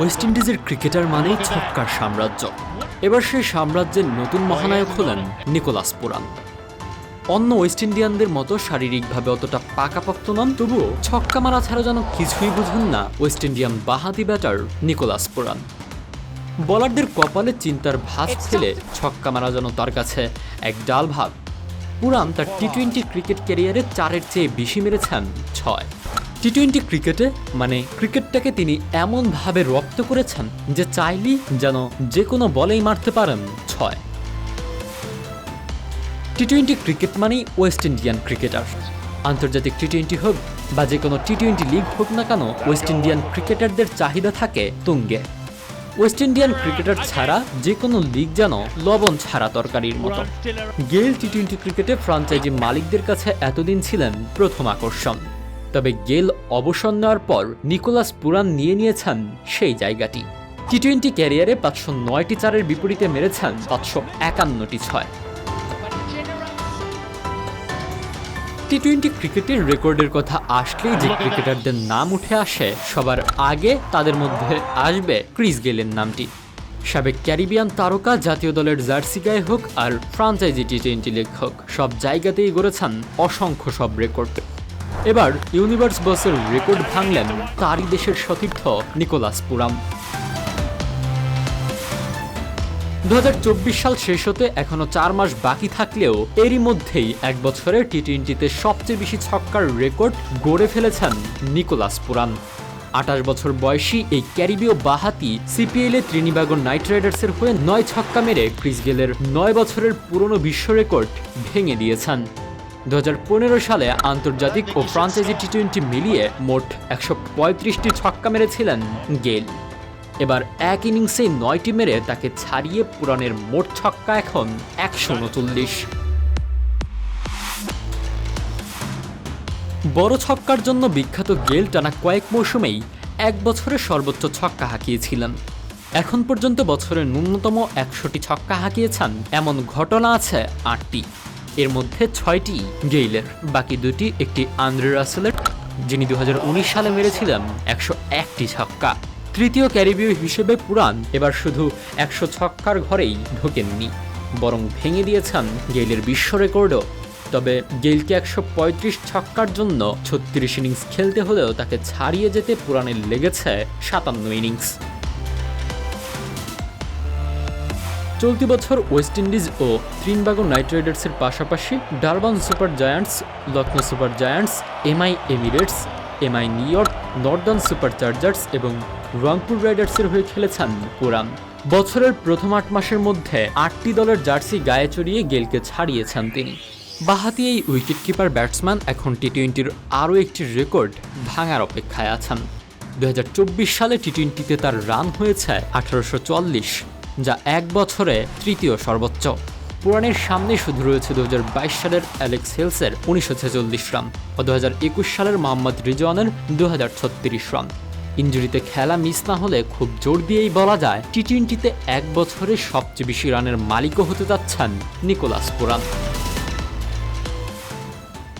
West ইন্ডিজের cricketer মানেই ছক্কার সাম্রাজ্য। এবার সেই সাম্রাজ্যের নতুন মহানায়ক হলেন নিকোলাস পুরান। অন্য ওয়েস্ট ইন্ডিয়ানদের মতো শারীরিকভাবে অতটা পাকাপোক্ত নন তবুও ছক্কা মারা ছাড়া যেন কিছুই বুঝেন না ওয়েস্ট ইন্ডিয়ান বাহাতি ব্যাটার নিকোলাস পুরান। বলারদের কপালে চিন্তার ভাঁজ ফেলে ছক্কা মারা যেন তার কাছে এক ডাল ভাত। পুরান তার টি টোয়েন্টি ক্রিকেট ক্যারিয়ারে চারের চেয়ে বেশি মেরেছেন ছয়। টি টোয়েন্টি ক্রিকেটে মানে ক্রিকেটটাকে তিনি এমনভাবে রপ্ত করেছেন যে চাইলেই যেন যে কোনো বলেই মারতে পারেন ছয়। টি টোয়েন্টি ক্রিকেট মানেই ওয়েস্ট ইন্ডিয়ান ক্রিকেটার আন্তর্জাতিক টি টোয়েন্টি হোক বা যে কোনো টি টোয়েন্টি লিগ হোক না কেন ওয়েস্ট ইন্ডিয়ান ক্রিকেটারদের চাহিদা থাকে তুঙ্গে। ওয়েস্ট ইন্ডিয়ান ক্রিকেটার ছাড়া যে কোনো লিগ যেন লবণ ছাড়া তরকারির মতো। গেল টি টোয়েন্টি ক্রিকেটে ফ্রাঞ্চাইজি মালিকদের কাছে এতদিন ছিলেন প্রথম আকর্ষণ। তবে গেল অবসর নেওয়ার পর নিকোলাস পুরান নিয়ে নিয়েছেন সেই জায়গাটি। টি টোয়েন্টি ক্যারিয়ারে পাঁচশো নয়টি চারের বিপরীতে মেরেছেন পাঁচশো একান্নটি ছয়। টি টোয়েন্টি ক্রিকেটের রেকর্ডের কথা আসলেই যে ক্রিকেটারদের নাম উঠে আসে, সবার আগে তাদের মধ্যে আসবে ক্রিস গেলের নামটি। সাবেক ক্যারিবিয়ান তারকা, জাতীয় দলের জার্সি গায়ে হোক আর ফ্রাঞ্চাইজি টি টোয়েন্টি লিগ হোক, সব জায়গাতেই গড়েছেন অসংখ্য সব রেকর্ড। এবার ইউনিভার্স বসের রেকর্ড ভাঙলেন তারই দেশের সতীর্থ নিকোলাস পুরাম। দু সাল শেষ হতে এখনও চার মাস বাকি থাকলেও এরই মধ্যেই এক বছরে টি টোয়েন্টিতে সবচেয়ে বেশি ছক্কার রেকর্ড গড়ে ফেলেছেন নিকোলাস পুরান আঠাশ বছর বয়সী এই ক্যারিবীয় বাহাতি সিপিএল এ ত্রিনিবাগো নাইট রাইডার্সের হয়ে নয় ছক্কা মেরে ক্রিস গেলের নয় বছরের পুরনো বিশ্ব রেকর্ড ভেঙে দিয়েছেন। দু হাজার পনেরো সালে আন্তর্জাতিক ও ফ্রাঞ্চাইজি টি টোয়েন্টি মিলিয়ে মোট একশো পঁয়ত্রিশটি ছক্কা মেরেছিলেন গেল এবার এক ইনিংসে নয়টি মেরে তাকে ছাড়িয়ে পুরানের মোট ছক্কা এখন একশো উনচল্লিশ। বড় ছক্কার জন্য বিখ্যাত গেল টানা কয়েক মৌসুমেই এক বছরের সর্বোচ্চ ছক্কা হাঁকিয়েছিলেন। এখন পর্যন্ত বছরের ন্যূনতম একশোটি ছক্কা হাঁকিয়েছেন, এমন ঘটনা আছে আটটি। এর মধ্যে ছয়টি গেইলের, বাকি দুটি একটি আন্দ্রে রাসেলের, যিনি দু হাজার উনিশ সালে মেরেছিলেন একশো একটি ছক্কা। তৃতীয় ক্যারিবীয় হিসেবে পুরান এবার শুধু একশো ছক্কার ঘরেই ঢোকেননি, বরং ভেঙে দিয়েছেন গেইলের বিশ্ব রেকর্ডও। তবে গেইলকে একশো পঁয়ত্রিশ ছক্কার জন্য ছত্রিশ ইনিংস খেলতে হলেও তাকে ছাড়িয়ে যেতে পুরানের লেগেছে সাতান্ন ইনিংস। চলতি বছর ওয়েস্ট ইন্ডিজ ও ত্রিনবাগো নাইট রাইডার্সের পাশাপাশি Durban Super Giants Lucknow Super Giants, MI Emirates, MI New York, Northern Super Chargers এবং রংপুর রাইডার্সের হয়ে খেলেছেন পুরান। বছরের প্রথম আট মাসের মধ্যে আটটি দলের জার্সি গায়ে চড়িয়ে গেলকে ছাড়িয়েছেন তিনি। বাহাতি এই উইকেট কিপার ব্যাটসম্যান এখন টি টোয়েন্টির আরও একটি রেকর্ড ভাঙার অপেক্ষায় আছেন। দুহাজার চব্বিশ সালে টি টোয়েন্টিতে তার রান হয়েছে আঠারোশো চুয়াল্লিশ। যা এক বছরে তৃতীয় সর্বোচ্চ। পুরাণের সামনে শুধু রয়েছে দু হাজার বাইশ সালের অ্যালেক্স হেলসের উনিশশো ছেচল্লিশ রান ও দু হাজার একুশ সালের মোহাম্মদ রিজওয়ানের দু হাজার ছত্রিশ রান। ইঞ্জুরিতে খেলা মিস না হলে খুব জোর দিয়েই বলা যায়, টি টোয়েন্টিতে এক বছরে সবচেয়ে বেশি রানের মালিকও হতে যাচ্ছেন নিকোলাস পুরান।